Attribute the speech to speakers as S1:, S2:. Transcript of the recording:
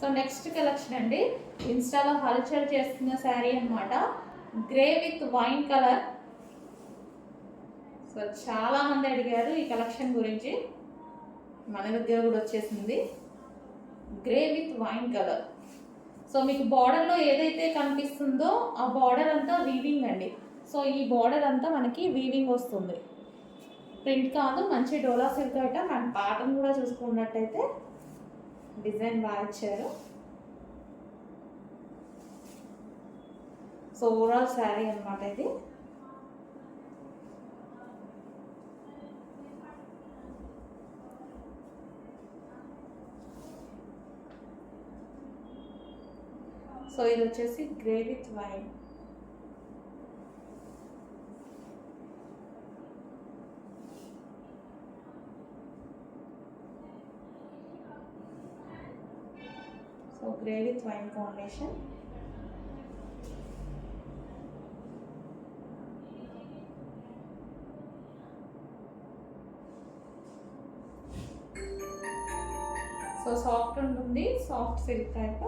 S1: So next collection అండి. ఇన్స్టాలో హల్చల్ చేస్తున్న శారీ అనమాట grey with wine colour. So చాలామంది అడిగారు ఈ కలెక్షన్ గురించి. మన దగ్గర కూడా వచ్చేసింది. Grey with wine colour. So మీకు బార్డర్లో ఏదైతే కనిపిస్తుందో ఆ బార్డర్ అంతా వీవింగ్ అండి. సో ఈ బార్డర్ అంతా మనకి వీవింగ్ వస్తుంది. ప్రింట్ కాదు మంచి dola silk item and pattern కూడా చూసుకున్నట్టయితే డిజైన్ బాగా ఇచ్చారు. సో ఓవరాల్ శారీ అన్నమాట ఇది. సో ఇది వచ్చేసి grey with white so grey with wine combination so soft ఉంటుంది సాఫ్ట్ సిల్క్ టైప్.